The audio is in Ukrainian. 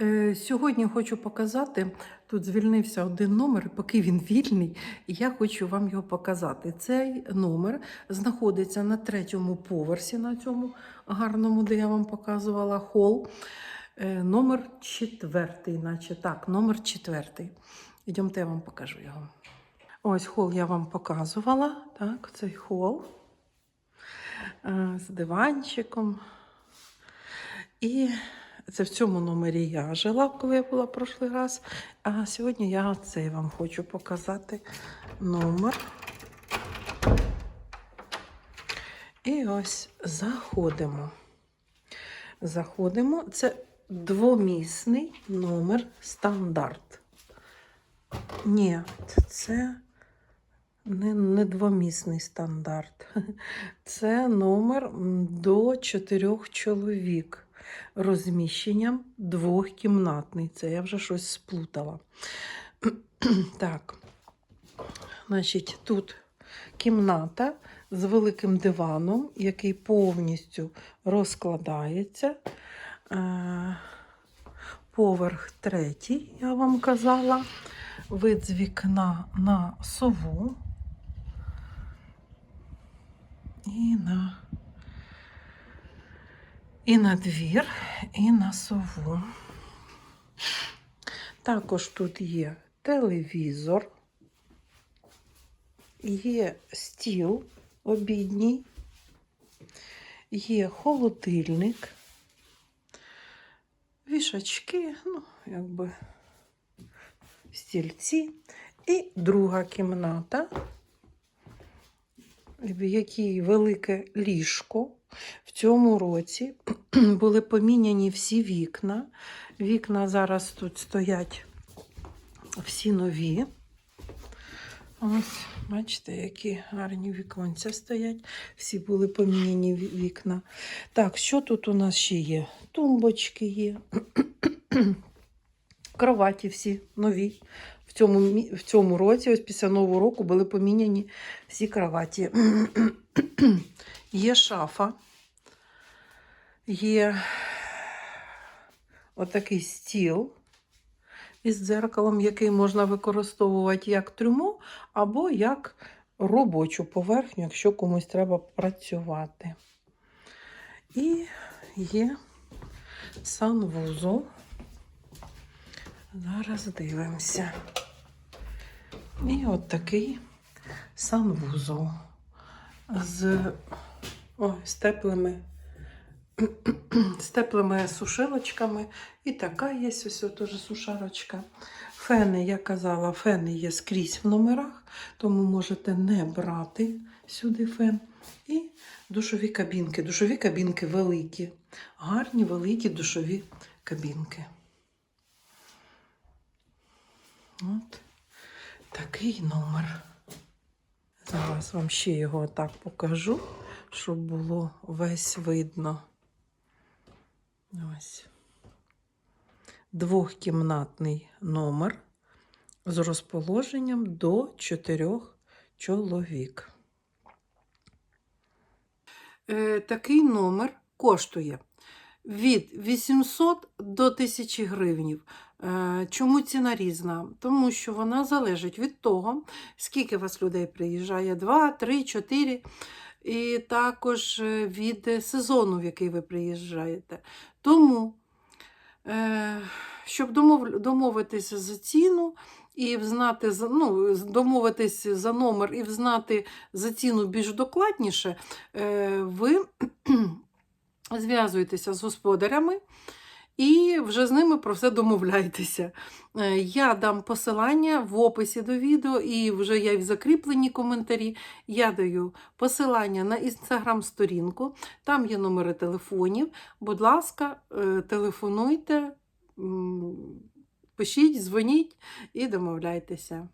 Е, Сьогодні хочу показати. Тут звільнився один номер, поки він вільний, і я хочу вам його показати. Цей номер знаходиться на третьому поверсі, на цьому гарному, де я вам показувала хол. Е, Номер четвертий, наче так, номер четвертий. Ідемте, я вам покажу його. Ось хол я вам показувала. Так, цей хол е, з диванчиком. І це в цьому номері я жила, коли я була прошлий раз. А сьогодні я цей вам хочу показати номер. І ось заходимо. Заходимо. Це двомісний номер стандарт. Ні, це не, не двомісний стандарт. Це номер до чотирьох чоловік. Розміщенням двохкімнатний. Це я вже щось сплутала. Так. Значить, тут кімната з великим диваном, який повністю розкладається. Е, Поверх третій, я вам казала. Вид з вікна на сову. І на, і на двір, і на сову. Також тут є телевізор, є стіл обідній, є холодильник, вішачки, ну, якби стільці, і друга кімната, в якій велике ліжко. В цьому році були поміняні всі вікна. Вікна зараз тут стоять всі нові. Ось, бачите, які гарні віконця стоять. Всі були поміняні вікна. Так, що тут у нас ще є? Тумбочки є. Кроваті всі нові. В цьому, в цьому році, ось після Нового року, були поміняні всі кроваті. є шафа, є отакий стіл із дзеркалом, який можна використовувати як трюмо або як робочу поверхню, якщо комусь треба працювати. І є санвузол. Зараз дивимося. І от такий санвузол з, ой, з теплими з теплими сушилочками. І така є ось теж сушарочка. Фени, я казала, фени є скрізь в номерах, тому можете не брати сюди фен. І душові кабінки. Душові кабінки великі, гарні великі душові кабінки. От такий номер. Зараз вам ще його так покажу, щоб було весь видно. Ось. Двохкімнатний номер з розположенням до чотирьох чоловік. Е, такий номер коштує від 800 до 1000 гривнів. Е, Чому ціна різна? Тому що вона залежить від того, скільки вас людей приїжджає: 2, 3, 4. І також е, від сезону, в який ви приїжджаєте. Тому, е, щоб домовитися за ціну і взнати ну, домовитись за номер і взнати за ціну більш докладніше, е, ви зв'язуєтеся з господарями і вже з ними про все домовляйтеся. Е, Я дам посилання в описі до відео, і вже є в закріплені коментарі. Я даю посилання на інстаграм-сторінку, там є номери телефонів. Будь ласка, е, телефонуйте, пишіть, дзвоніть і домовляйтеся.